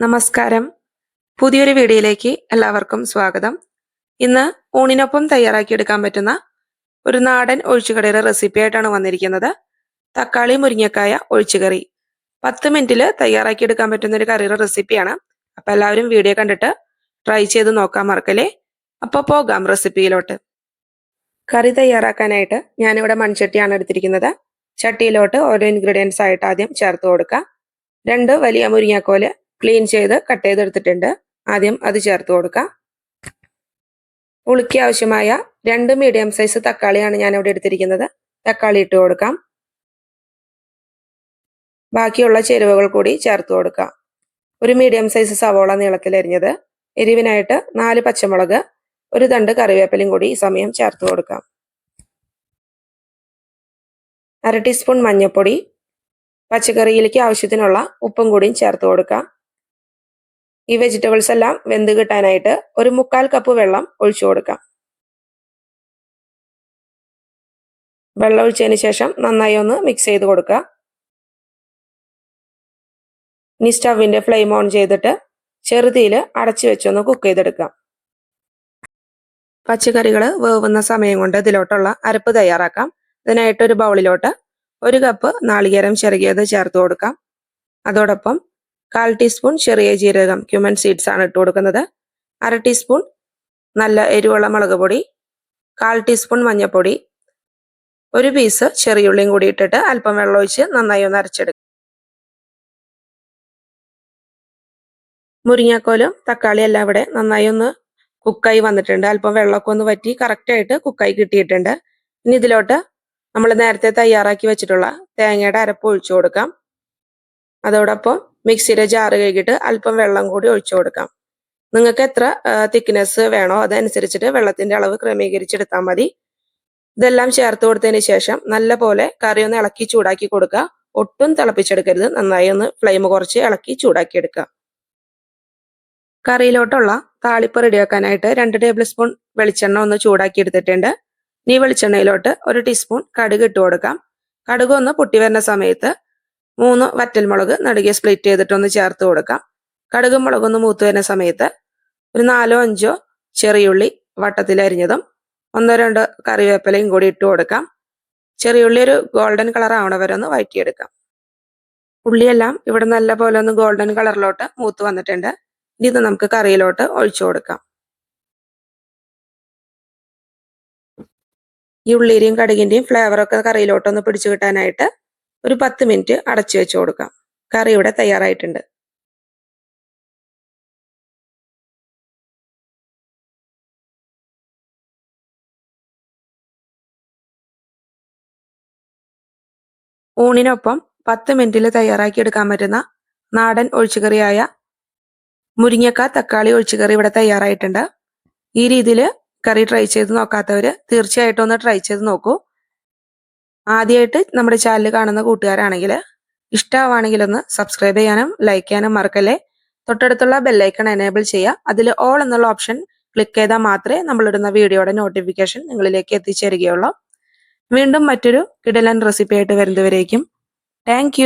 നമസ്കാരം. പുതിയൊരു വീഡിയോയിലേക്ക് എല്ലാവർക്കും സ്വാഗതം. ഇന്ന് ഊണിനൊപ്പം തയ്യാറാക്കിയെടുക്കാൻ പറ്റുന്ന ഒരു നാടൻ ഒഴിച്ചുകറിയുടെ റെസിപ്പി ആയിട്ടാണ് വന്നിരിക്കുന്നത്. തക്കാളി മുരിങ്ങക്കായ ഒഴിച്ചുകറി. പത്ത് മിനിറ്റിൽ തയ്യാറാക്കിയെടുക്കാൻ പറ്റുന്ന ഒരു കറിയുടെ റെസിപ്പിയാണ് അപ്പൊ എല്ലാവരും വീഡിയോ കണ്ടിട്ട് ട്രൈ ചെയ്ത് നോക്കാൻ മറക്കല്ലേ? അപ്പോൾ പോകാം റെസിപ്പിയിലോട്ട് കറി തയ്യാറാക്കാനായിട്ട് ഞാനിവിടെ മൺചട്ടിയാണ് എടുത്തിരിക്കുന്നത്. ചട്ടിയിലോട്ട് ഓരോ ഇൻഗ്രീഡിയൻസ് ആയിട്ട് ആദ്യം ചേർത്ത് കൊടുക്കാം. രണ്ട് വലിയ മുരിങ്ങക്കോൽ ക്ലീൻ ചെയ്ത് കട്ട് ചെയ്തെടുത്തിട്ടുണ്ട്. ആദ്യം അത് ചേർത്ത് കൊടുക്കാം. ഉളുക്കി ആവശ്യമായ രണ്ട് മീഡിയം സൈസ് തക്കാളിയാണ് ഞാൻ ഇവിടെ എടുത്തിരിക്കുന്നത്. തക്കാളി ഇട്ട് കൊടുക്കാം. ബാക്കിയുള്ള ചേരുവകൾ കൂടി ചേർത്ത് കൊടുക്കാം. ഒരു മീഡിയം സൈസ് സവോള നീളത്തിൽ എരിഞ്ഞത് എരിവിനായിട്ട് നാല് പച്ചമുളക് ഒരു തണ്ട് കറിവേപ്പിലയും കൂടി ഈ സമയം ചേർത്ത് കൊടുക്കാം. അര ടീസ്പൂൺ മഞ്ഞൾപ്പൊടി പച്ചക്കറിയിലേക്ക് ആവശ്യത്തിനുള്ള ഉപ്പും കൂടിയും ചേർത്ത് കൊടുക്കാം. ഈ വെജിറ്റബിൾസ് എല്ലാം വെന്ത് കിട്ടാനായിട്ട് ഒരു മുക്കാൽ കപ്പ് വെള്ളം ഒഴിച്ചു കൊടുക്കാം. വെള്ളം ഒഴിച്ചതിന് ശേഷം നന്നായി ഒന്ന് മിക്സ് ചെയ്ത് കൊടുക്കുക. ഇനി സ്റ്റവിന്റെ ഫ്ലെയിം ഓൺ ചെയ്തിട്ട് ചെറുതീയിൽ അടച്ചു വെച്ചൊന്ന് കുക്ക് ചെയ്തെടുക്കാം. പച്ചക്കറികൾ വേവുന്ന സമയം കൊണ്ട് ഇതിലോട്ടുള്ള അരപ്പ് തയ്യാറാക്കാം. ഇതിനായിട്ട് ഒരു ബൗളിലോട്ട് ഒരു കപ്പ് നാളികേരം ചെറുകിയത് ചേർത്ത് കൊടുക്കാം. അതോടൊപ്പം കാൽ ടീസ്പൂൺ ചെറിയ ജീരകം ക്യുമൻ സീഡ്സ് ആണ് ഇട്ട് കൊടുക്കുന്നത്. അര ടീസ്പൂൺ നല്ല എരിവുള്ള മുളക് പൊടി കാൽ ടീസ്പൂൺ മഞ്ഞൾപ്പൊടി ഒരു പീസ് ചെറിയുള്ളിയും കൂടി ഇട്ടിട്ട് അല്പം വെള്ളം ഒഴിച്ച് നന്നായി ഒന്ന് അരച്ചെടുക്കും. മുരിങ്ങാക്കോലും തക്കാളി എല്ലാം ഇവിടെ നന്നായി ഒന്ന് കുക്കായി വന്നിട്ടുണ്ട്. അല്പം വെള്ളമൊക്കെ ഒന്ന് വറ്റി കറക്റ്റായിട്ട് കുക്കായി കിട്ടിയിട്ടുണ്ട്. ഇനി ഇതിലോട്ട് നമ്മൾ നേരത്തെ തയ്യാറാക്കി വെച്ചിട്ടുള്ള തേങ്ങയുടെ അരപ്പ് ഒഴിച്ചു കൊടുക്കാം. അതോടൊപ്പം മിക്സിയുടെ ജാറ് കഴുകിയിട്ട് അല്പം വെള്ളം കൂടി ഒഴിച്ചു കൊടുക്കാം. നിങ്ങൾക്ക് എത്ര തിക്നെസ് വേണോ അതനുസരിച്ചിട്ട് വെള്ളത്തിന്റെ അളവ് ക്രമീകരിച്ചെടുത്താൽ മതി. ഇതെല്ലാം ചേർത്ത് കൊടുത്തതിന് ശേഷം നല്ല പോലെ കറി ഒന്ന് ഇളക്കി ചൂടാക്കി കൊടുക്കുക. ഒട്ടും തിളപ്പിച്ചെടുക്കരുത്. നന്നായി ഒന്ന് ഫ്ലെയിം കുറച്ച് ഇളക്കി ചൂടാക്കി എടുക്കുക. കറിയിലോട്ടുള്ള താളിപ്പ് റെഡിയാക്കാനായിട്ട് രണ്ട് ടേബിൾ സ്പൂൺ വെളിച്ചെണ്ണ ഒന്ന് ചൂടാക്കി എടുത്തിട്ടുണ്ട്. ഈ വെളിച്ചെണ്ണയിലോട്ട് ഒരു ടീസ്പൂൺ കടുക് ഇട്ട് കൊടുക്കാം. കടുക് ഒന്ന് പൊട്ടി വരുന്ന സമയത്ത് മൂന്ന് വറ്റൽമുളക് നടുകെ സ്പ്ലിറ്റ് ചെയ്തിട്ടൊന്ന് ചേർത്ത് കൊടുക്കാം. കടുകും മുളകൊന്ന് മൂത്ത് വരുന്ന സമയത്ത് ഒരു നാലോ അഞ്ചോ ചെറിയുള്ളി വട്ടത്തിൽ അരിഞ്ഞതും ഒന്നോ രണ്ടോ കറിവേപ്പിലയും കൂടി ഇട്ട് കൊടുക്കാം. ചെറിയുള്ളി ഒരു ഗോൾഡൻ കളർ ആവണ വരെ ഒന്ന് വഴറ്റിയെടുക്കാം. ഉള്ളിയെല്ലാം ഇവിടെ നല്ല പോലെ ഒന്ന് ഗോൾഡൻ കളറിലോട്ട് മൂത്ത് വന്നിട്ടുണ്ട്. ഇനി ഇത് നമുക്ക് കറിയിലോട്ട് ഒഴിച്ചു കൊടുക്കാം. ഈ ഉള്ളിയുടെയും കടുകിന്റെയും ഫ്ലേവറൊക്കെ കറിയിലോട്ടൊന്ന് പിടിച്ചു കിട്ടാനായിട്ട് ഒരു പത്ത് മിനിറ്റ് അടച്ചു വെച്ച് കൊടുക്കാം. കറി ഇവിടെ തയ്യാറായിട്ടുണ്ട്. ഊണിനൊപ്പം പത്ത് മിനിറ്റിൽ തയ്യാറാക്കി എടുക്കാൻ പറ്റുന്ന നാടൻ ഒഴിച്ചുകറിയായ മുരിങ്ങക്ക തക്കാളി ഒഴിച്ചുകറി ഇവിടെ തയ്യാറായിട്ടുണ്ട്. ഈ രീതിയിൽ കറി ട്രൈ ചെയ്ത് നോക്കാത്തവർ തീർച്ചയായിട്ടും ഒന്ന് ട്രൈ ചെയ്ത് നോക്കൂ. ആദ്യമായിട്ട് നമ്മുടെ ചാനൽ കാണുന്ന കൂട്ടുകാരാണെങ്കിൽ ഇഷ്ടമാവാണെങ്കിൽ ഒന്ന് സബ്സ്ക്രൈബ് ചെയ്യാനും ലൈക്ക് ചെയ്യാനും മറക്കല്ലേ? തൊട്ടടുത്തുള്ള ബെല്ലൈക്കൺ എനേബിൾ ചെയ്യുക. അതിൽ ഓൾ എന്നുള്ള ഓപ്ഷൻ ക്ലിക്ക് ചെയ്താൽ മാത്രമേ നമ്മളിടുന്ന വീഡിയോയുടെ നോട്ടിഫിക്കേഷൻ നിങ്ങളിലേക്ക് എത്തിച്ചേരുകയുള്ളൂ. വീണ്ടും മറ്റൊരു കിടലൻ റെസിപ്പി ആയിട്ട് വരുന്നവരേക്കും താങ്ക്